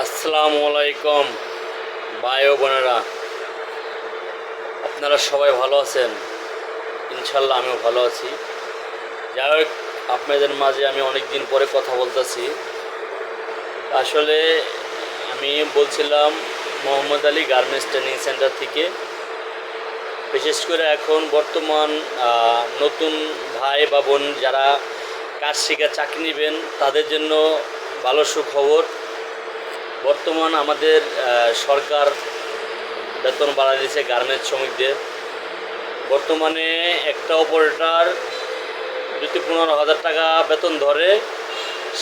আসসালামু আলাইকুম, ভাই ও বোনেরা। আপনারা সবাই ভালো আছেন? ইনশাল্লাহ আমিও ভালো আছি। যাই হোক, আপনাদের মাঝে আমি অনেক দিন পরে কথা বলতেছি। আসলে আমি বলছিলাম, Mohammad Ali garments training centre থেকে। বিশেষ করে এখন বর্তমান নতুন ভাই বা বোন যারা কাজ শিখে চাকরি নেবেন, তাদের জন্য ভালো সুখবর। বর্তমান আমাদের সরকার বেতন বাড়া দিয়েছে গার্মেন্টস শ্রমিকদের। বর্তমানে একটা অপারেটার যদি পনেরো হাজার টাকা বেতন ধরে,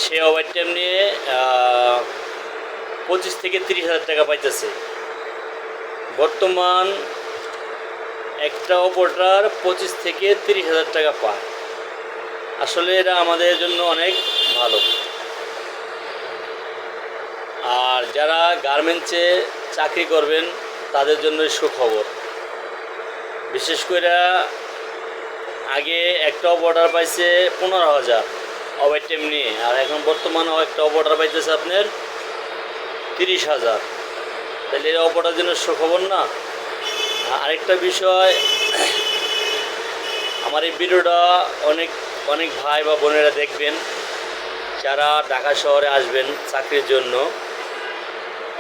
সে ওভার টাইম নিয়ে পঁচিশ থেকে তিরিশ হাজার টাকা পাইতেছে। বর্তমান একটা অপারেটার পঁচিশ থেকে তিরিশ হাজার টাকা পায়। আসলে এটা আমাদের জন্য অনেক ভালো। আর যারা গার্মেন্টসে চাকরি করবেন, তাদের জন্য সুখবর। বিশেষ করে আগে একটা অর্ডার পাইছে পনেরো হাজার ওভার টাইম নিয়ে, আর এখন বর্তমানে একটা অর্ডার পাইতেছে আপনার তিরিশ হাজার। তাহলে এটা অপরার জন্য সুখবর না? আরেকটা বিষয়, আমার এই ভিডিওটা অনেক অনেক ভাই বা বোনেরা দেখবেন, যারা ঢাকা শহরে আসবেন চাকরির জন্য।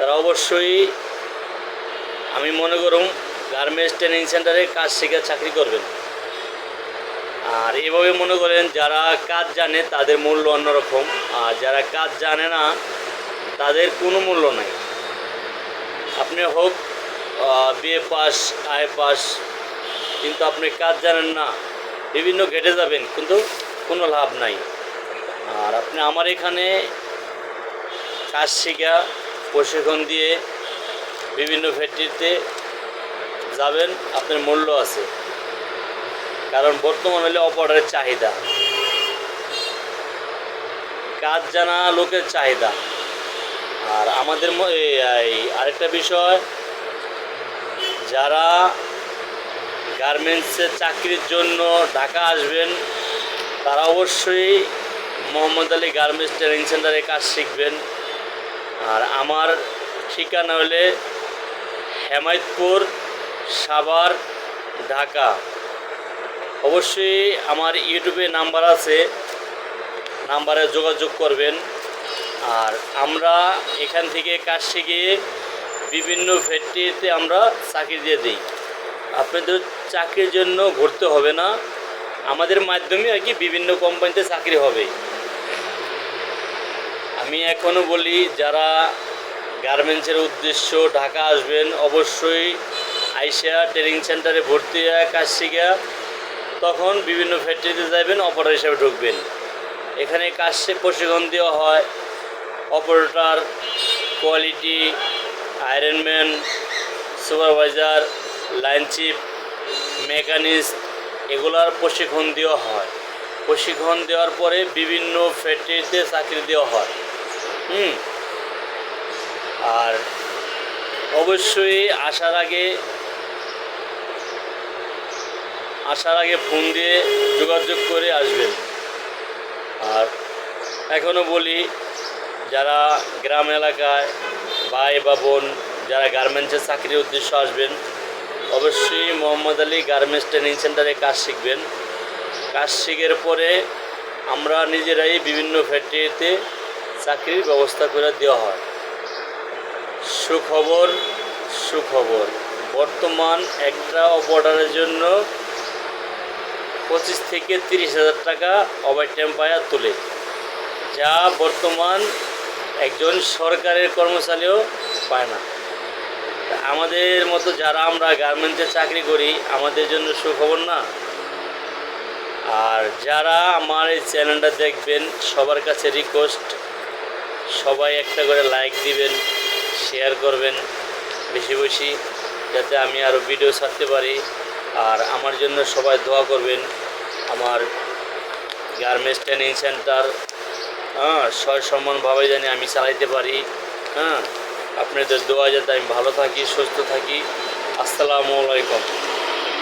তারা অবশ্যই, আমি মনে করুম গার্মেন্টস ট্রেনিং সেন্টারে কাজ শিখে চাকরি করবেন। আর এভাবে মনে করেন যারা কাজ জানে তাদের মূল্য অন্যরকম, আর যারা কাজ জানে না তাদের কোনো মূল্য নাই। আপনি হোক বিএ পাস, আই পাস, কিন্তু আপনি কাজ জানেন না, বিভিন্ন ঘেটে যাবেন, কিন্তু কোনো লাভ নাই। আর আপনি আমার এখানে কাজ শেখা প্রশিক্ষণ দিয়ে বিভিন্ন ফ্যাক্টরিতে যাবেন, আপনার মূল্য আছে। কারণ বর্তমান হলে অপারের চাহিদা। কাজ জানা লোকের চাহিদা। আর আমাদের আরেকটা বিষয়, যারা গার্মেন্টসের চাকরির জন্য ঢাকা আসবেন, তারা অবশ্যই মোহাম্মদ আলী গার্মেন্টস ট্রেনিং সেন্টারে কাজ শিখবেন। আর আমার ঠিকানা হলে হেমায়তপুর, সাভার, ঢাকা। অবশ্যই আমার ইউটিউবে নাম্বার আছে, নাম্বারে যোগাযোগ করবেন। আর আমরা এখান থেকে কাজ শিখে বিভিন্ন ফ্যাক্টরিতে আমরা চাকরি দিয়ে দিই। আপনাদের চাকরির জন্য ঘুরতে হবে না। আমাদের মাধ্যমে আর কি বিভিন্ন কোম্পানিতে চাকরি হবে। আমি এখনও বলি, যারা গার্মেন্টসের উদ্দেশ্য ঢাকা আসবেন, অবশ্যই আইসা ট্রেনিং সেন্টারে ভর্তি হয়ে কাজ শিখা তখন বিভিন্ন ফ্যাক্টরিতে যাবেন অপারেটর হিসাবে ঢুকবেন। এখানে কাজ প্রশিক্ষণ দেওয়া হয়। Operator quality ironman supervisor line chief mechanist এগুলার প্রশিক্ষণ দেওয়া হয়। প্রশিক্ষণ দেওয়ার পরে বিভিন্ন ফ্যাক্টরিতে চাকরি দেওয়া হয়। হুম। আর অবশ্যই আসার আগে আসার আগে ফোন দিয়ে যোগাযোগ করে আসবেন। আর এখনও বলি, যারা গ্রাম এলাকায় ভাই বা বোন, যারা গার্মেন্টসের চাকরির উদ্দেশ্য আসবেন, অবশ্যই মোহাম্মদ আলী গার্মেন্টস ট্রেনিং সেন্টারে কাজ শিখবেন। কাজ শিখের পরে আমরা নিজেরাই বিভিন্ন ফ্যাক্টরিতে চাকরির ব্যবস্থা করে দেওয়া হয়। সুখবর সুখবর। বর্তমান একটা অপারেটারের জন্য পঁচিশ থেকে তিরিশ হাজার টাকা ওভার টাইম পায়া তোলে। যা বর্তমান একজন সরকারের কর্মচারীও পায় না। আমাদের মতো যারা আমরা গার্মেন্টসে চাকরি করি, আমাদের জন্য সুখবর না। আর যারা আমার এই চ্যানেলটা দেখবেন, সবার কাছে রিকোয়েস্ট সবাই একটা করে লাইক দিবেন শেয়ার করবেন, বেশি বেশি, যাতে আমি আরও ভিডিও ছাড়তে পারি। আর আমার জন্য সবাই দোয়া করবেন, আমার গার্মেন্টস ট্রেনিং সেন্টার হ্যাঁ সয় সম্মানভাবে জানি আমি চালাইতে পারি হ্যাঁ। আপনাদের দোয়া যাতে আমি ভালো থাকি, সুস্থ থাকি। আসসালামু আলাইকুম।